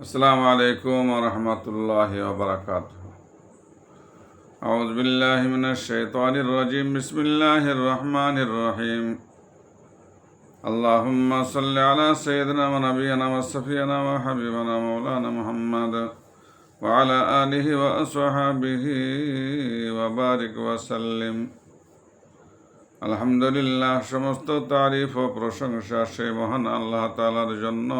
السلام عليكم ورحمة الله وبركاته أعوذ بالله من الشيطان الرجيم بسم الله الرحمن الرحيم اللهم صل على سيدنا ونبينا وصفينا وحبيبنا مولانا محمد وعلى آله وأصحابه وبارك وسلم আলহামদুলিল্লাহ সমস্ত তারিফ ও প্রশংসা সেই মহান আল্লাহ তালার জন্য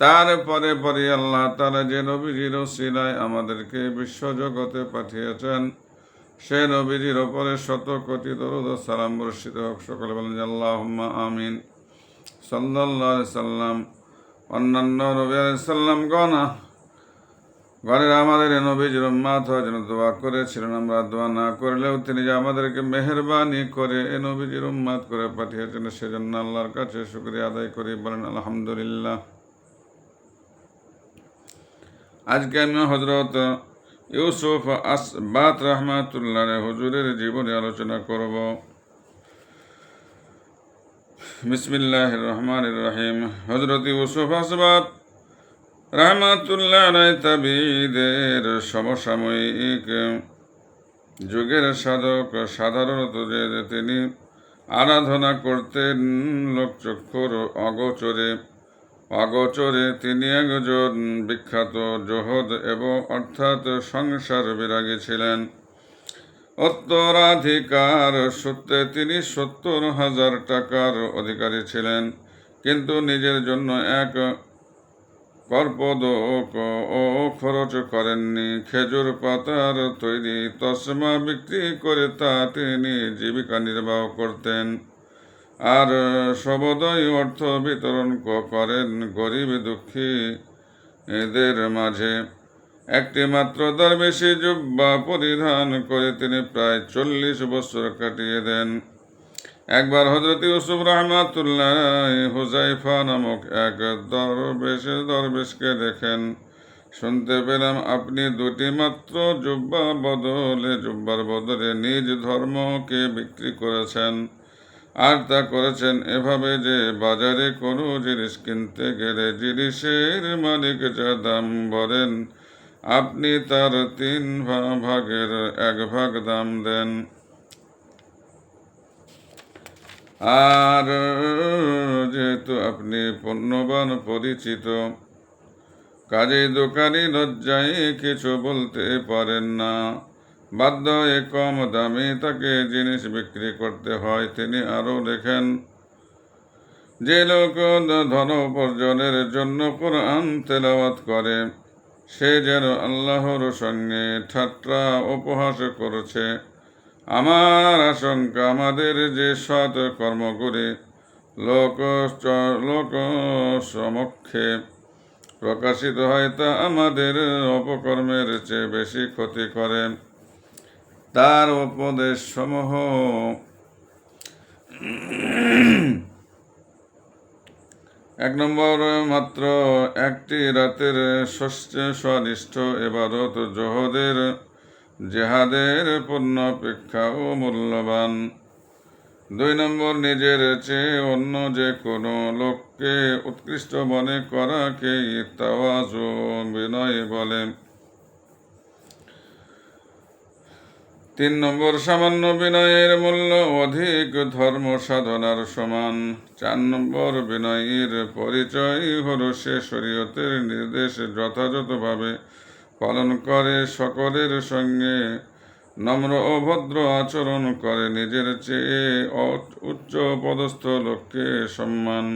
তারপরে পরে আল্লাহ তালা যে নবীজির সিলায় আমাদেরকে বিশ্বজগতে পাঠিয়েছেন, সে নবীজির ওপরে শত কোটি দরুদ সালাম বর্ষিত হোক। সকলে বলেন আল্লাহ আমিন। আলাইহি সাল্লাম, অন্যান্য নবী আলাইহিস সাল্লাম গনা ঘরের আমাদের নবীজির উম্মাত হওয়ার জন্য দোয়া করেছিলেন আমরা দোয়া না করলেও তিনি যে আমাদেরকে মেহরবানি করে এ নবীজির উম্মাত করে পাঠিয়েছেন, সেজন্য আল্লাহর কাছে শুক্রিয়া আদায় করি। বলেন আলহামদুলিল্লাহ। আজকে আমি হজরত ইউসুফ আসবাত রহমাতুল্লাহ হুজুরের জীবনে আলোচনা করব। বিসমিল্লাহ রহমান রহিম। হজরত ইউসুফ আসবাত রহমাতুল্লাহ তাবিদের সমসাময়িক যুগের সাধক, সাধারণত যে তিনি আরাধনা করতেন লোকচক্ষুর অগোচরে। অগোচরে তিনি একজন বিখ্যাত জোহদ এবং অর্থাৎ সংসার বিরাগী ছিলেন। উত্তরাধিকার সূত্রে তিনি সত্তর হাজার টাকার অধিকারী ছিলেন, কিন্তু নিজের জন্য এক কর্পদক ও খরচ করেননি। খেজুর পাতার তৈরি তসমা বিক্রি করে তা তিনি জীবিকা নির্বাহ করতেন। আর সবদয় অর্থ বিতরণ করেন গরিব দুঃখী এদের মাঝে। একটি মাত্র দরবেশি জুব্বা পরিধান করে তিনি প্রায় চল্লিশ বছর কাটিয়ে দেন। একবার হজরত ইউসুফ রহমাতুল্লাহ হুজাইফা নামক এক দরবেশ, দরবেশকে দেখেন। শুনতে পেলাম আপনি দুটি মাত্র জুব্বা বদলে, জুব্বার বদলে নিজ ধর্মকে বিক্রি করেছেন। আর তা করেছেন এভাবে যে বাজারে কোনো জিনিস কিনতে গেলে জিনিসের মালিক যা দাম বলেন, আপনি তার তিন ভাগের এক ভাগ দাম দেন। আর যেহেতু আপনি পণ্যবান, পরিচিত কাজেই দোকানি লজ্জায় কিছু বলতে পারেন না। বাধ্য হয়ে কম দামে তাকে জিনিস বিক্রি করতে হয়। তিনি আরও দেখেন যে লোক ধন উপার্জনের জন্য কোরআন তেলাওয়াত করে, সে যেন আল্লাহর সঙ্গে ঠাট্টা উপহাস করেছে। আমার আশঙ্কা, আমাদের যে সৎ কর্ম করে লোক লোক সমক্ষে প্রকাশিত হয়, তা আমাদের অপকর্মের চেয়ে বেশি ক্ষতি করে। তার উপদেশ সমূহ। এক নম্বর মাত্র, একটি রাতের ষষ্ঠ স্বাদিষ্ট এবারত জহদের জেহাদের পণ্য ও মূল্যবান। দুই নম্বর, নিজের চেয়ে অন্য যে কোনো লোককে উৎকৃষ্ট মনে করাকে তাওয়াজ বিনয় বলে। তিন নম্বর সামান্য বিনয়ের মূল্য অধিক ধর্ম সাধনার সমান। চার নম্বর বিনয়ের পরিচয় হল সে শরীয়তের নির্দেশ যথাযথভাবে পালন করে সকলের সঙ্গে। নম্র ও ভদ্র আচরণ করে নিজের চেয়ে উচ্চ পদস্থ লোককে সম্মান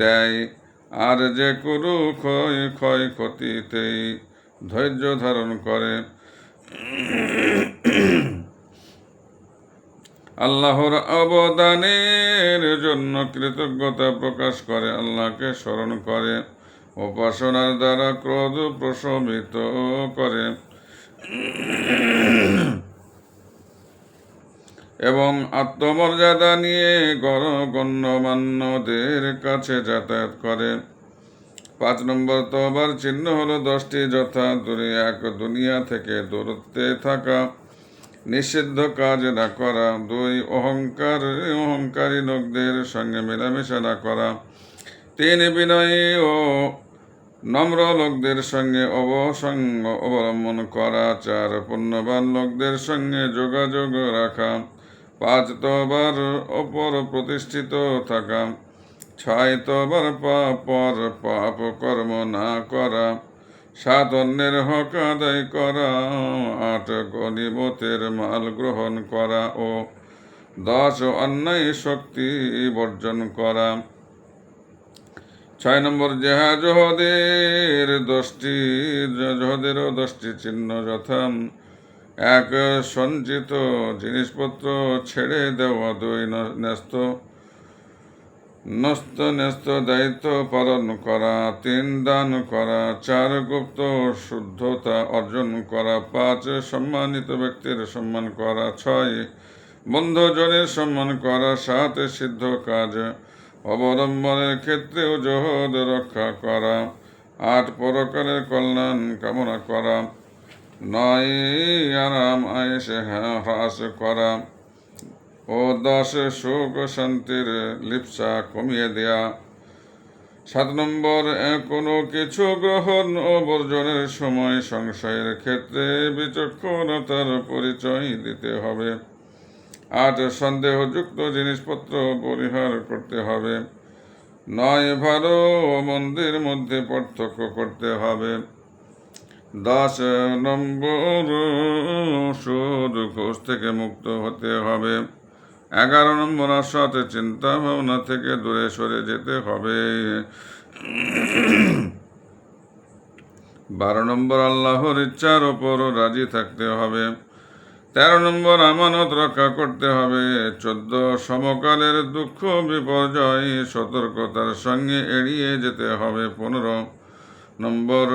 দেয়। আর যে কোনো ক্ষয় ক্ষয় ক্ষতিতেই ধৈর্য ধারণ করে। আল্লাহর অবদানের জন্য কৃতজ্ঞতা প্রকাশ করে, আল্লাহকে স্মরণ করে, উপাসনার দ্বারা ক্রোধ প্রশমিত করে। এবং আত্মমর্যাদা নিয়ে গণ- গণ্যমান্যদের কাছে যাতায়াত করে। পাঁচ নম্বর তবার চিহ্ন হলো দশটি যথা দূরে এক দুনিয়া থেকে দূরত্বে থাকা, নিষিদ্ধ কাজ না করা, দুই অহংকার, অহংকারী লোকদের সঙ্গে মেলামেশা না করা, তিন বিনয়ী ও নম্র লোকদের সঙ্গে অবসঙ্গ অবলম্বন করা, চার পুণ্যবান লোকদের সঙ্গে যোগাযোগ রাখা, পাঁচ তবার অপর প্রতিষ্ঠিত থাকা ছয় তবার পর পাপ কর্ম না করা সাত অন্যের হক আদায় করা, আট গনিমতের মাল গ্রহণ করা ও দশ অন্যায় শক্তি বর্জন করা। ছয় নম্বর জেহা জহদের দশটি জহদেরও দশটি চিহ্ন যথা এক সঞ্চিত জিনিসপত্র ছেড়ে দেওয়া দুই ন্যস্ত। নস্ত ন্যস্ত দায়িত্ব পালন করা, তিন দান করা, চার গুপ্ত শুদ্ধতা অর্জন করা, পাঁচ সম্মানিত ব্যক্তির সম্মান করা, ছয় বন্ধুজনের সম্মান করা, সাত সিদ্ধ কাজ অবলম্বনের ক্ষেত্রেও জহদ রক্ষা করা, আট পরকালের কল্যাণ কামনা করা, নয় আরাম আয়েসে হ্রাস করা ও দশ সুখ শান্তির লিপসা কমিয়ে দেয়া। সাত নম্বর কোনো কিছু গ্রহণ ও বর্জনের সময় সংশয়ের ক্ষেত্রে বিচক্ষণতার পরিচয় দিতে হবে। আট, সন্দেহযুক্ত জিনিসপত্র পরিহার করতে হবে। নয়, ভালো ও মন্দির মধ্যে পার্থক্য করতে হবে। দশ নম্বর, সুদ ঘোষ থেকে মুক্ত হতে হবে। এগারো নম্বর অসৎ চিন্তা ভাবনা থেকে দূরে সরে যেতে হবে। বারো নম্বর আল্লাহর ইচ্ছার ওপর রাজি থাকতে হবে। তেরো নম্বর আমানত রক্ষা করতে হবে। চোদ্দ সমকালের দুঃখ, বিপর্যয়, সতর্কতার সঙ্গে এড়িয়ে যেতে হবে। পনেরো নম্বর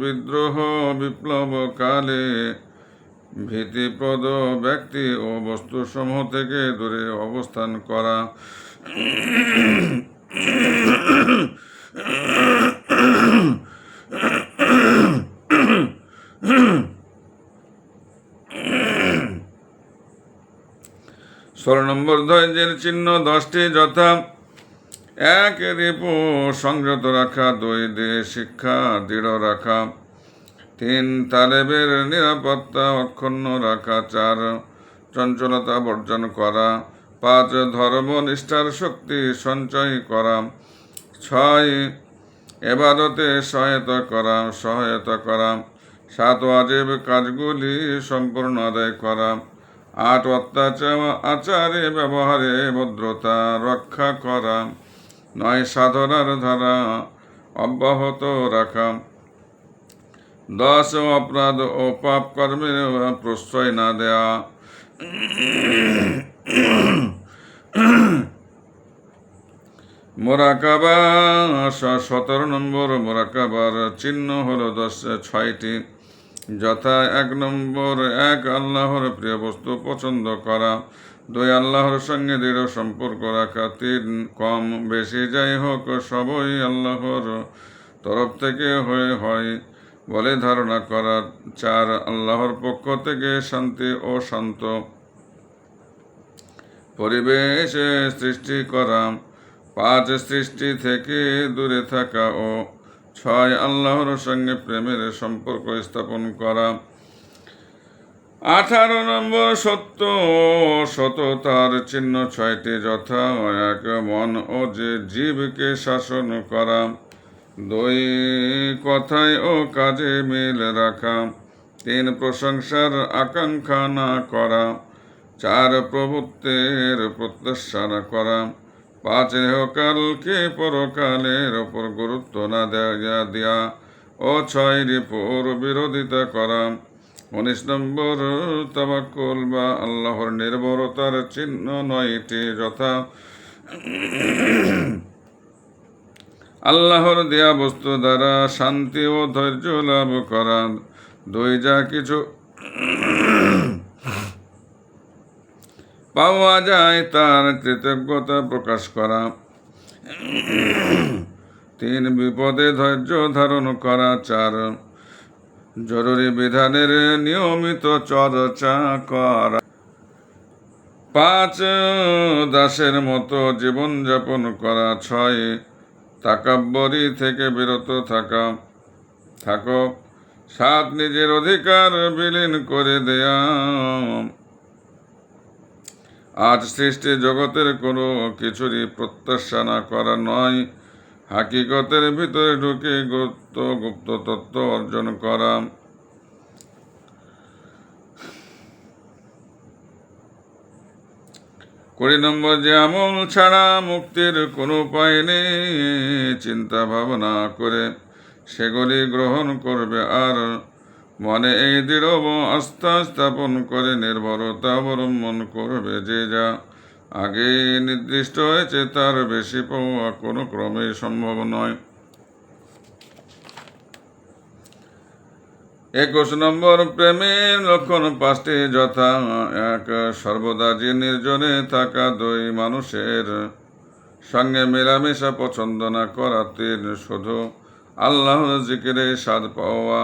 বিদ্রোহ বিপ্লব কালে ভীতিপ্রদ ব্যক্তি ও বস্তুসমূহ থেকে দূরে অবস্থান করা। ষোলো নম্বর ধৈর্যের চিহ্ন দশটি যথা। এক রিপু সংযত রাখা, দুই দিয়ে শিক্ষা দৃঢ় রাখা। তিন তালেবের নিরাপত্তা অক্ষুণ্ণ রাখা, চার, চঞ্চলতা বর্জন করা, পাঁচ, ধর্ম নিষ্ঠার শক্তি সঞ্চয় করা, ছয়, এবাদতে সহায়তা করা সহায়তা করা, সাত ওয়াজিব কাজগুলি সম্পূর্ণ আদায় করা, আট, অত্যাচার আচারে ব্যবহারে ভদ্রতা রক্ষা করা, নয়, সাধনার ধারা অব্যাহত রাখা দশ অপরাধ ও পাপ কর্মে প্রশ্রয় না দেয়া। মোরাকাবা, সতেরো নম্বর মোরাকাবার চিহ্ন হল দশ, ছয়টি। যথা এক নম্বর, এক আল্লাহর প্রিয় বস্তু পছন্দ করা। দুই, আল্লাহর সঙ্গে দৃঢ় সম্পর্ক রাখা। তিন, কম, বেশি যাই হোক, সবই আল্লাহর তরফ থেকে হয়ে হয়। বলে ধারণা করা চার, আল্লাহর পক্ষ থেকে শান্তি ও শান্ত পরিবেশ সৃষ্টি করা, পাঁচ সৃষ্টি থেকে দূরে থাকা ও ছয়, আল্লাহর সঙ্গে প্রেমের সম্পর্ক স্থাপন করা। আঠারো নম্বর সত্য সততার চিহ্ন ছয়টি, যথা এক মন ও যে জীবকে শাসন করা। দুই কথায় ও কাজে মিল রাখা, তিন প্রশংসার আকাঙ্ক্ষা না করা, চার প্রভুত্বের প্রত্যাশা না করা, পাঁচ ইহকালকে পরকালের ওপর গুরুত্ব না দেয়া দেয়া, ও ছয় রিপোর বিরোধিতা করা। উনিশ নম্বর, তাবাক্কুল বা আল্লাহর নির্ভরতার চিহ্ন নয়টি যথা। আল্লাহর দেয়া বস্তু দ্বারা শান্তি ও ধৈর্য লাভ করা। দুই যা কিছু পাওয়া যায় তার কৃতজ্ঞতা প্রকাশ করা। তিন, বিপদে ধৈর্য ধারণ করা। চার, জরুরি বিধানের নিয়মিত চর্চা করা। পাঁচ, দাসের মতো জীবনযাপন করা। ছয় তাকাব্বরি থেকে বিরত থাকা। থাকো, সাত নিজের অধিকার বিলীন করে দেয়া। আজ সৃষ্টি জগতের কোনো কিছুরই প্রত্যাশা না করা নয়। হাকিকতের ভিতরে ঢুকে গুপ্ত গুপ্ত তত্ত্ব অর্জন করা। কুড়ি নম্বর যে আমল ছাড়া মুক্তির কোনো উপায় নেই। চিন্তা ভাবনা করে সেগুলি গ্রহণ করবে আর মনে এই দৃঢ় আস্থা স্থাপন করে নির্ভরতা অবলম্বন করবে যে যা আগে নির্দিষ্ট হয়েছে, তার বেশি পাওয়া কোনো ক্রমেই সম্ভব নয়। একুশ নম্বর প্রেমের লক্ষণ পাঁচটি যথা, এক, সর্বদা যে নির্জনে থাকা দুই মানুষের সঙ্গে মেলামেশা পছন্দ না করা, তিন, শুধু আল্লাহর জিকিরে স্বাদ পাওয়া,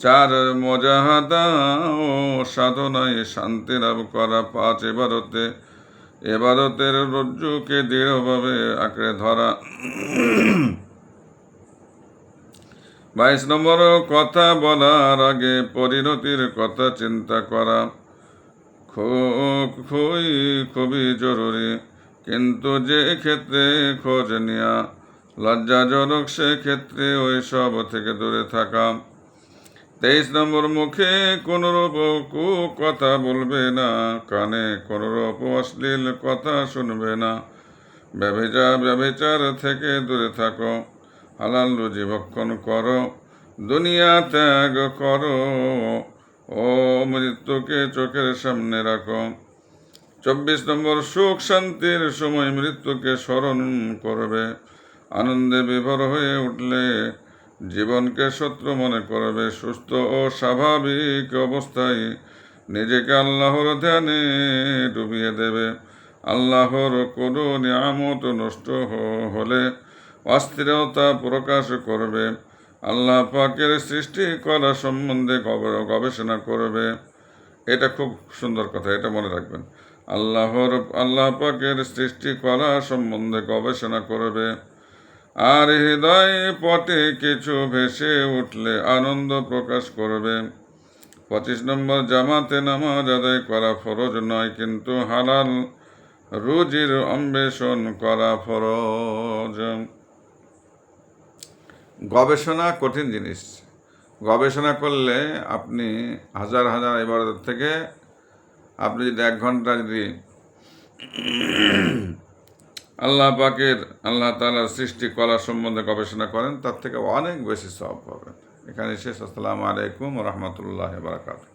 চার মজাহাদা ও সাধনায় শান্তি লাভ করা, পাঁচ এবারতে এবারতের রজ্জুকে দৃঢ়ভাবে আঁকড়ে ধরা। বাইশ নম্বর কথা বলার আগে পরিণতির কথা চিন্তা করা। খুব খুবই খুবই জরুরি, কিন্তু যে ক্ষেত্রে খোঁজ নেওয়া লজ্জাজনক সে ক্ষেত্রে ওই সব থেকে দূরে থাকা। তেইশ নম্বর মুখে কোনোরূপ কু কথা বলবে না, কানে কোনোরূপ অশ্লীল কথা শুনবে না। ব্যভিচার ব্যভিচার থেকে দূরে থাকো। হালাল রুজি ভক্ষণ করো, দুনিয়া ত্যাগ করো, ও মৃত্যুকে চোখের সামনে রাখো। চব্বিশ নম্বর, সুখ শান্তির সময় মৃত্যুকে স্মরণ করবে। আনন্দে বিভোর হয়ে উঠলে জীবনকে শত্রু মনে করবে। সুস্থ ও স্বাভাবিক অবস্থায় নিজেকে আল্লাহর ধ্যানে ডুবিয়ে দেবে। আল্লাহর কোনো নিয়ামত নষ্ট হলে অস্থিরতা প্রকাশ করবে। আল্লাহ পাকের সৃষ্টি করা সম্বন্ধে গবেষণা করবে। এটা খুব সুন্দর কথা, এটা মনে রাখবেন। আল্লাহর, আল্লাহ পাকের সৃষ্টি করা সম্বন্ধে গবেষণা করবে। আর হৃদয় পটে কিছু ভেসে উঠলে আনন্দ প্রকাশ করবে। পঁচিশ নম্বর, জামাতে নামাজ আদায় করা ফরজ নয়, কিন্তু হালাল রুজির অন্বেষণ করা ফরজ। গবেষণা কঠিন জিনিস। গবেষণা করলে আপনি হাজার হাজার ইবাদত থেকে আপনি যদি এক ঘণ্টা যদি আল্লাহ পাকের, আল্লাহ তালার সৃষ্টি কলা সম্বন্ধে গবেষণা করেন, তার থেকে অনেক বেশি সব পাবেন। এখানে শেষ আসসালামু আলাইকুম রহমতুল্লাহ বারাকাতুহ।